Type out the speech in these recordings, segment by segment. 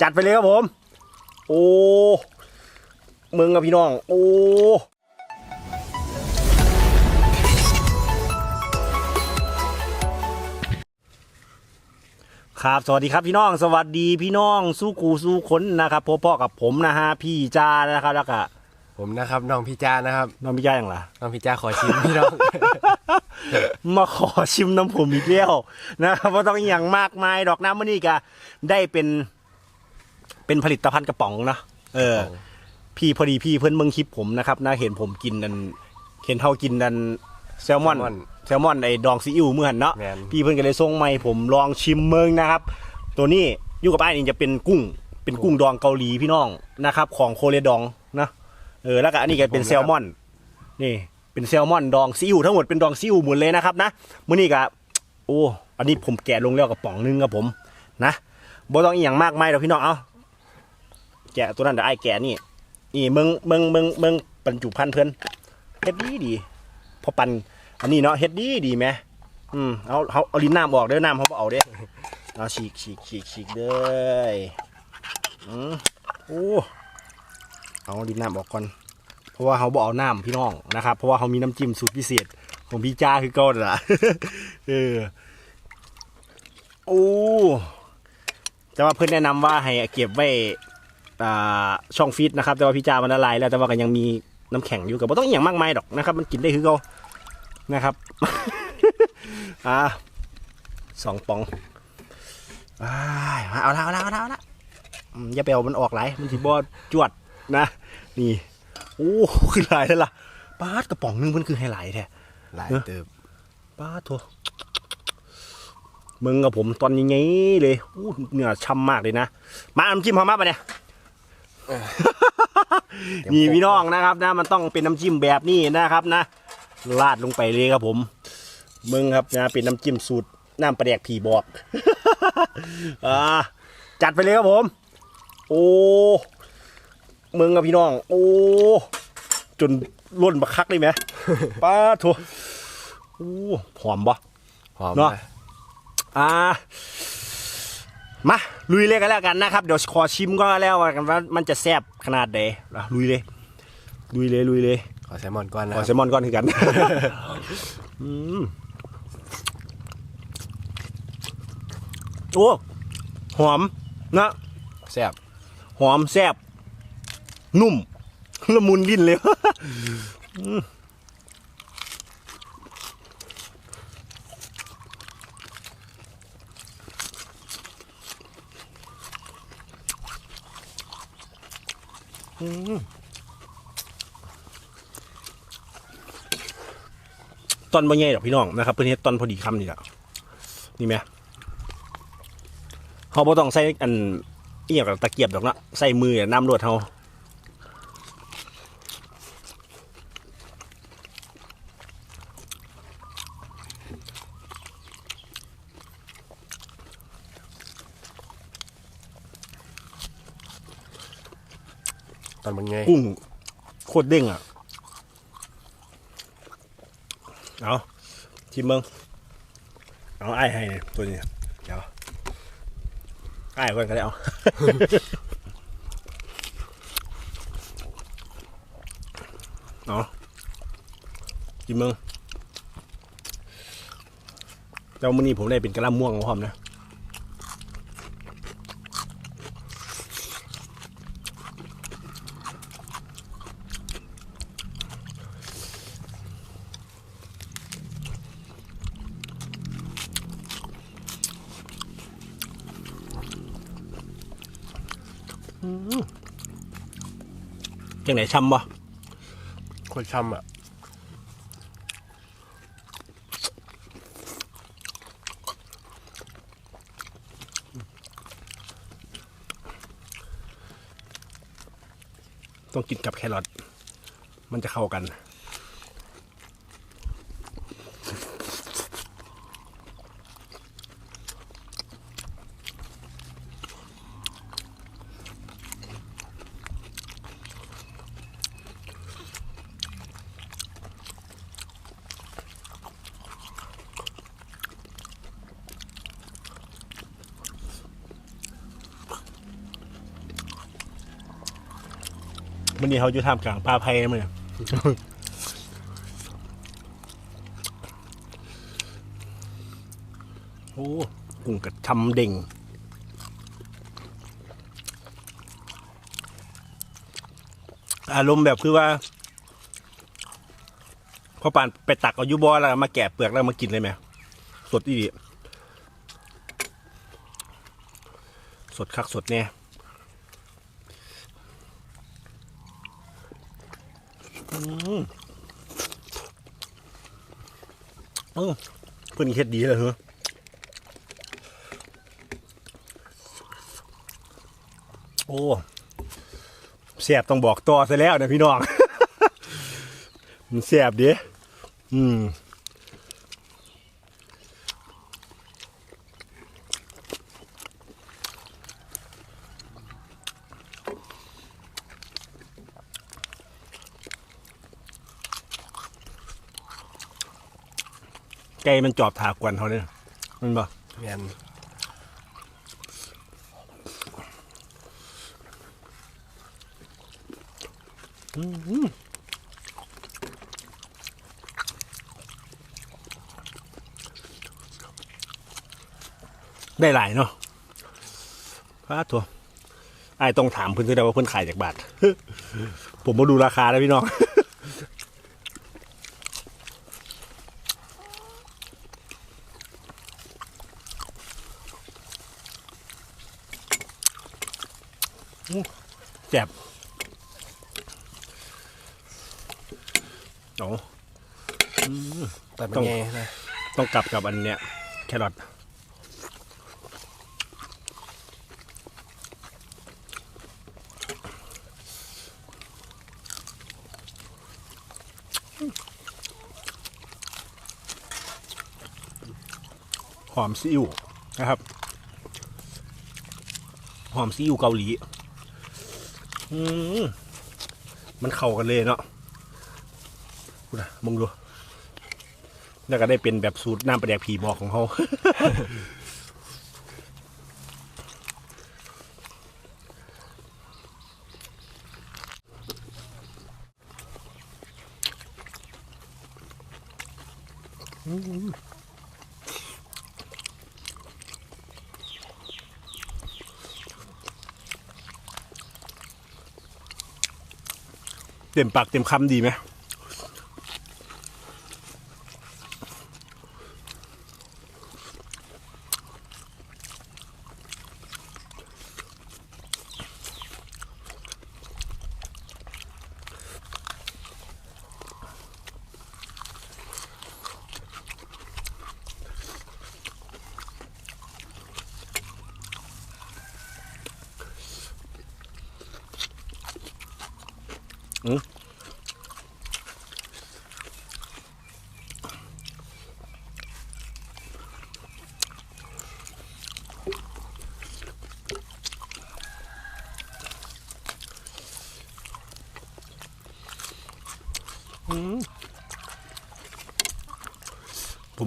จัดไปเลยครับผม โอ้มึงกับพี่น้อง โอ้ครับสวัสดีครับพี่น้องสวัสดีพี่น้องสู้กูสู้คนนะครับพบพ่อกับผมนะฮะพี่จ้านะครับแล้วก็ผมนะครับน้องพี่จ้านะครับ น้องพี่จ้าอย่างไรน้องพี่จ้าขอชิมพี่น้องมาขอชิมน้ำผมอีกแล้วนะครับว่าต้องอหย่างมากมายดอกน้ำมันนี่ก็ได้เป็น เป็นผลิตภัณฑ์กระป๋องนะเออ พี่พอดีพี่เพื่อนเมืองคลิปผมนะครับนะเห็นผมกินนันเห็นเท่ากินนันแซลมอนแซลมอนแซลมอนไอ้ดองซีอิ๊วเมื่อหันเนาะแม่น พี่เพื่อนก็เลยส่งมาให้ผมลองชิมเมืองนะครับ ตัวนี้อยู่กับไอ้ายนี่จะเป็นกุ้ง เป็นกุ้งดองเกาหลีพี่น้องนะครับ ของโคเรดองนะเออแล้วก็อันนี้ก็เป็นแซลมอน นี่เป็นแซลมอนดองซีอิ๊วทั้งหมดเป็นดองซีอิ๊วหมดเลยนะครับนะมื้อนี้ก็โอ้ อันนี้ผมแกะลงแล้วกระป๋องหนึงครับผมนะบ่ต้องอีหยังมากมายหรอกพี่น้องเอา แกะตัวนั้นเดี๋ยวไอ้ายแกะนี่ นี่เมืองเมืองเมืองเมืองบรรจุพันธุ์เพื่อนเฮ็ดดีดีพอปั่นอันนี้เนาะเฮ็ดดีดีไหมอืมเอาเอาเอาลิ้นน้ำออกเด้อน้ำเขาบ่เอาเด้อเอาฉีกฉีกฉีกฉีกเด้ออืมโอ้เอาลิ้นน้ำออกก่อนเพราะว่าเขาบอกเอาน้ำพี่น้องนะครับ เพราะว่าเขามีน้ำจิ้มสูตรพิเศษของพี่จ้าคือก้านั่นล่ะเออโอ้แต่ว่าเพื่อนแนะนำว่าให้เก็บไว้ ช่องฟีดนะครับ แต่ว่าพี่จ้ามันละลายแล้วแต่ว่าก็ยังมีน้ำแข็งอยู่กับบ่ต้องอหย่างมากมายดอกนะครับ มันกินได้คือเก่านะครับอ่าสองปองอ้ายมาเอาละเอาละเอาละเอาละอืมอย่าไปเอามันออกไหลายมันสิบอจวดนะ นี่โอ้คือหลายแล้วล่ะป้าดกระป๋องหนึงมันคือไฮไลท์แท้หลายเติบป้าดโถมึงกับผมตอนยังไงเลยอู้เนื้อช่ำมากเลยนะ มาน้ำจิ้มพอมาปะเนี่ย นี่พี่น้องนะครับนะมันต้องเป็นน้ำจิ้มแบบนี้นะครับนะลาดลงไปเลยครับผม มึงครับนะเป็นน้ำจิ้มสูตรน้ำปลาแดกผีบอกอ่าจัดไปเลยครับผม โอ้มึงกับพี่น้อง โอ้จนล้นบักคักเลยไหมป้าโถโอ้หอมบ่หอมเนาะนะอ่า มาลุยเลยกันแล้วกันนะครับเดี๋ยวขอชิมก็แล้วกันว่ามันจะแซ่บขนาดไหนอะลุยเลยลุยเลยลุยเลยขอแซลมอนก่อนนะขอคแซรับลมอนก่อนคือกันอืมโอ้หอมนะแซ่บหอมแซ่บนุ่มละมุนลิ้นเลย อืมอืม ตอนบ่ใหญ่ดอกพี่น้องนะครับเพื่อนเฮ็ดตอนพอดีคำนี่แหละนี่ไหมเขาบ่ต้องใส่อันอีอย่างกับตะเกียบดอกนะใส่มือน้ำรวดเขา ตอนมันไงกุ้งโคตรเด้งอะ เอาชิมเบิงเอาไอ้ให้ตัวนี้เดี๋ยวไอ้ก่อนก็ได้เอาเอากินมึงเจ้ามือนี้ผมได้เป็นกระลำม่วงของผมนะ จังไหนช้ำบ่โคตรช่ำอะต้องกินกับแครอทมันจะเข้ากัน วันนี้เขาอยู่ท่ามกลางป่าไผ่มั้ยโอ้กุ้งกระชำเด่งอารมณ์แบบคือว่าพอปานไปตักเอายุบอแล้วมาแกะเปลือกแล้วมากินเลยไหมสดดีสดคักสดเนี่ยอืม เออเพื่อนเฮ็ดดีเลยเหรอโอ้แสบต้องบอกต่อซะแล้วนะพี่น้อง มันแสบดิอืม ก่มันจอบถากวนเขาเนี่ยมันบอกแม่นได้หลายเนาะพระตัวไอ้ายต้องถามเพื่อนด้วยนะว่าเพื่อนขายจากบาท ผมมาดูราคาแล้วพี่น้อง แจ็บโอ้แต่เป็ต้นองไงนะต้องกลับกับอันเนี้ย แครอทหอมซีอิ๊วนะครับ หอมซีอิ๊วเกาหลีอื มันเข้ากันเลยเนาะกูนะมึงดู แล้วก็ได้เป็นแบบสูตรน้ำปลาแดกผีบอกของเขา เต็มปากเต็มคำดีไหม ผม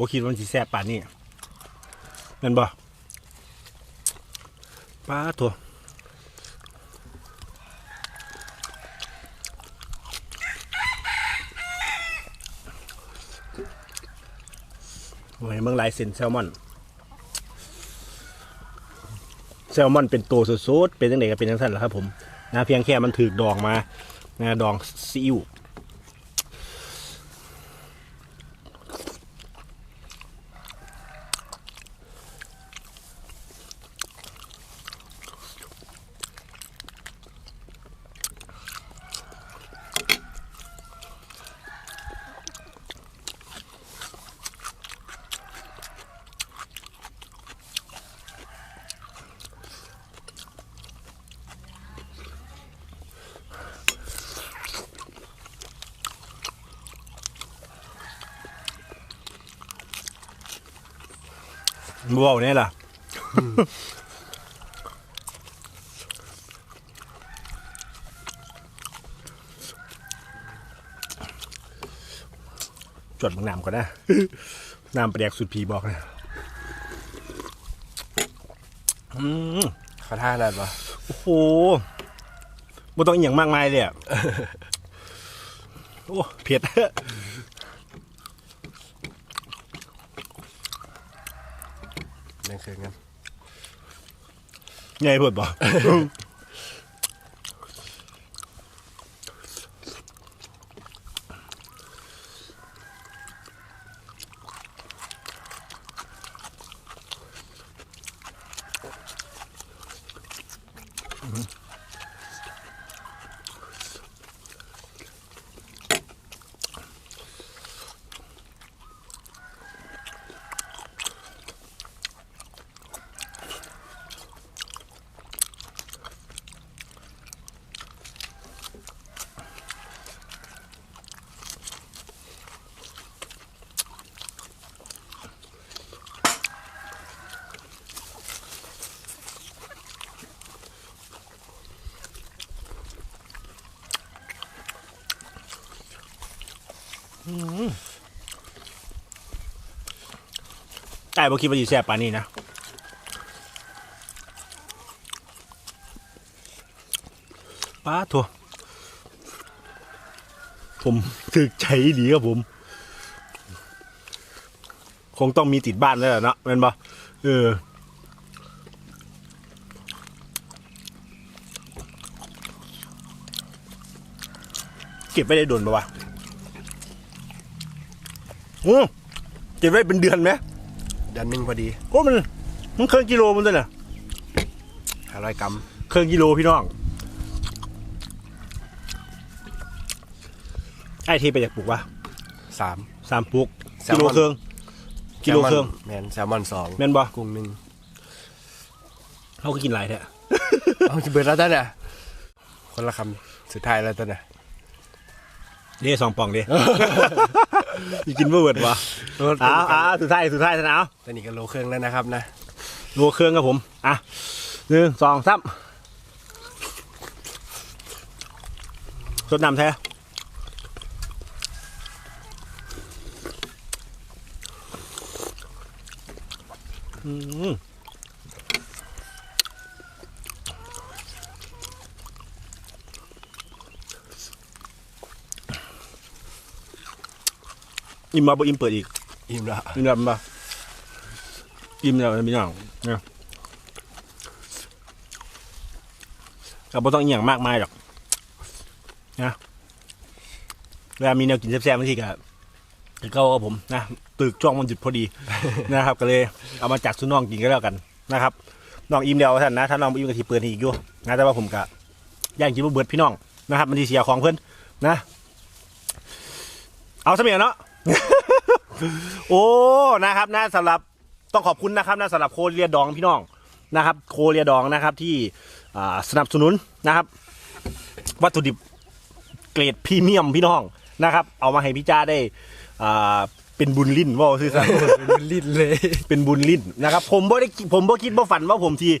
บ่คิดว่ามันสิแซ่บป่านนี้นั่นบ่ป้าตัวโอ้ย เมืองลายเส้นแซลมอน แซลมอนเป็นตัวสุดๆเป็นตั้งไดก็เป็นทั้งสั้นแล้วครับผมนะเพียงแค่มันถือดองมานะดองซีอิ๊ว บ่เว้าแน่ล่ะจดบังน้ำก่อนนะน้ำประเดกสุดผีบอกนะอืมเขาท่านั่นปะโอ้โหบ่ต้องอหย่างมากมายเลยอะโอ้ เผ็ด นั่นคืองั้นไงเพิ่นบ่ ไอ้บ่คิดว่าสิแซ่บปานนี้นะป้าทัวผมถึกใจดีครับผม คงต้องมีติดบ้านแล้วล่ะเนาะแม่นบ่เออเก็บไว้ได้โดนปะวะ โอ้เก็บไว้เป็นเดือนไหมเดือนหนึ่งพอดีโอ้มัน มันเครื่องกิโลมันตัวน่ะห้าร้อยกรัมเครื่องกิโลพี่น้องไอ้ที่ไปจากปลูกวะสามสามปลูกแซลกิมอนโลเครื่องกิโลเครื่อง แมนแซลมอนสองแม่นบ่ กุ้งหนึ่งเขาก็กินหลายแท้เอาจะเบิดแล้วท่านน่ะคนละคำสุดท้ายแล้วท่านน่ะ เด้สองป่องเด้จะกินเมื่อเวิร์ดวะอ้าวอ้าวสุดท้ายสุดท้ายท่านเอาตอนนี้ก็โลเครื่องแล้วนะครับนะรัวเครื่องครับผม อะหนึ่งสองสามสดน้ำแท้อืม อิ่มมาบ่อิ่มเปิดอีกอิ่มแล้วอิ่มแล้วมั้ยอิ่มแล้วนะพี่น้องเนี่ยก็บ่ต้องอหย่างมากมายหรอกนะเวลามีแนวกินแซ่บๆบางทีก็ก็เข้ากับผมนะตึกช่วงมันหยุดพอดีนะครับ ก็เลยเอามาจากซุน้องกินก็แล้วกันนะครับน้องอิ่มเดียวท่านนะถ้าน้องบ่อิ่มก็ทีเปิดให้อีกอยู่นะแต่ว่าผมก็ย่างกินบ่เบิดพี่น้องนะครับ มันทีเสียของเพิ่นนะ เอาเสมียเนาะ โอ้นะครับนะสำหรับต้องขอบคุณนะครับนะสำหรับโคเรียดองพี่น้องนะครับ โคเรียดองนะครับที่อ่าสนับสนุนนะครับ วัตถุดิบเกรดพรีเมียมพี่น้องนะครับ เอามาให้พี่จ้าได้อ่าเป็นบุญลิ้นว่าซื่อสัเป็นลิ้นเลย เป็นบุญลิ้นนะครับ ผมบ่ได้คิดผมบ่คิดบ่ฝันว่าผมที่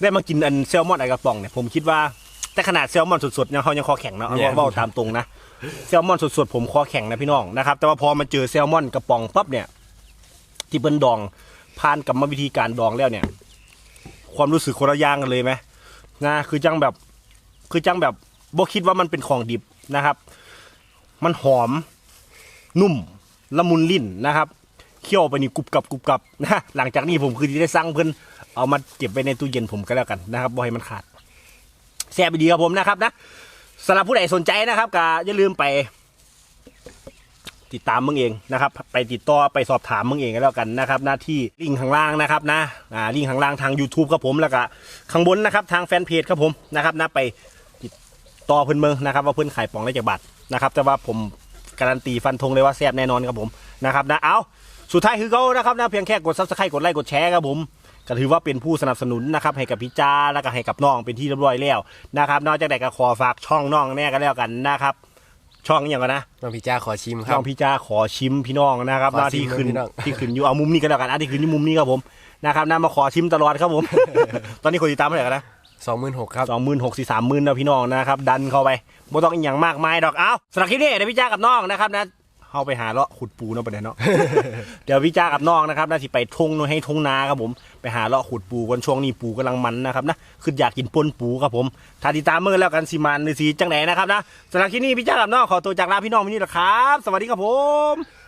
ได้มากินอันแซลมอนไอกระป๋องเนี่ยผมคิดว่า แต่ขนาดแซลมอนสดๆเนี่ยเขายังคอแข็งเนาะเอาเว่าตามตรงนะแซลมอนสดๆผมคอแข็งนะพี่น้องนะครับแต่ว่าพอมาเจอแซลมอนกระป๋องปั๊บเนี่ย ที่เปิ้นดองผ่านกรรมวิธีการดองแล้วเนี่ย ความรู้สึกคนละอย่างกันเลยไหมนะคือจังแบบ คือจังแบบบ่คิดว่ามันเป็นของดิบนะครับ มันหอม นุ่มละมุนลิ้นนะครับ เคี่ยวไปนี่กรุบกรับกรุบกรับนะหลังจากนี้ผมคือที่ได้สั่งเพิ่นเอามาเก็บไว้ในตู้เย็นผมก็แล้วกันนะครับบ่ให้มันขาด แซ่บดีครับผมนะครับนะสำหรับผู้ใดสนใจนะครับก็อย่าลืมไป ติดตามมึงเองนะครับ ไปติดต่อไปสอบถามมึงเองก็แล้วกันนะครับ หน้าที่ลิงก์ข้างล่างนะครับนะอ่าลิงก์ข้างล่างทาง YouTube ครับผมแล้วก็ข้างบนนะครับทางแฟนเพจครับผมนะครับนะไปติดต่อเพิ่อนเมืองนะครับ ว่าเพิ่อนขายปองได้จากบัตรนะครับ แต่ว่าผมการันตีฟันธงเลยว่าแซ่บแน่นอนครับผมนะครับนะเอาสุดท้ายคือเขานะครับนะเพียงแค่กดซับสไครต์กดไลค์กดแชร์ครับผม ก็ถือว่าเป็นผู้สนับสนุนนะครับให้กับพี่จ้าแล้วก็ให้กับน้องเป็นที่เรียบร้อยแล้วนะครับนอกจากไหนก็ขอฝากช่องน้องแน่ก็แล้วกันนะครับ ช่องอหย่างกันนะ น้องพี่จ้าขอชิมคน้รัอบ งพี่จ้าขอชิมพี่น้องนะครับขอหน้าชิที่มขึ้นพี่น้อง ที่ขึ้นอยู่เอามุมนี้ก็แล้วกันอันที่ขึ้นอยู่มุมนี้ครับผมนะครับน้ามาขอชิมตลอดครับผม ตอนนี้คนติดตามเท่าไหร่กันนะ สองหมื่นหกครับ สองหมื่นหกสี่สามหมื่นนะพี่น้องนะครับ ดันเข้าไปบ่ต้องอหย่างมากมายดอก เอ้าสำหรับคลิปนี้เดี๋ยวพี่จ้ากับน้องนะครับนะ เข้าไปหาเลาะขุดปูเนาะประเด็นเนาะ เดี๋ยวพี่จ้ากับน้องนะครับน่าสิไปทงนู่นให้ทงนาครับผม ไปหาเลาะขุดปูกันช่วงนี้ปูกำลังมันนะครับนะคืออยากกินปนปูครับผมถ้าติดตามเมื่อแล้วกันสิมันหรือสีจังไหนนะครับนะสำหรับที่นี่พี่จ้ากับน้องขอตัวจากลาพี่น้องไปนี่แหละครับ สวัสดีครับผม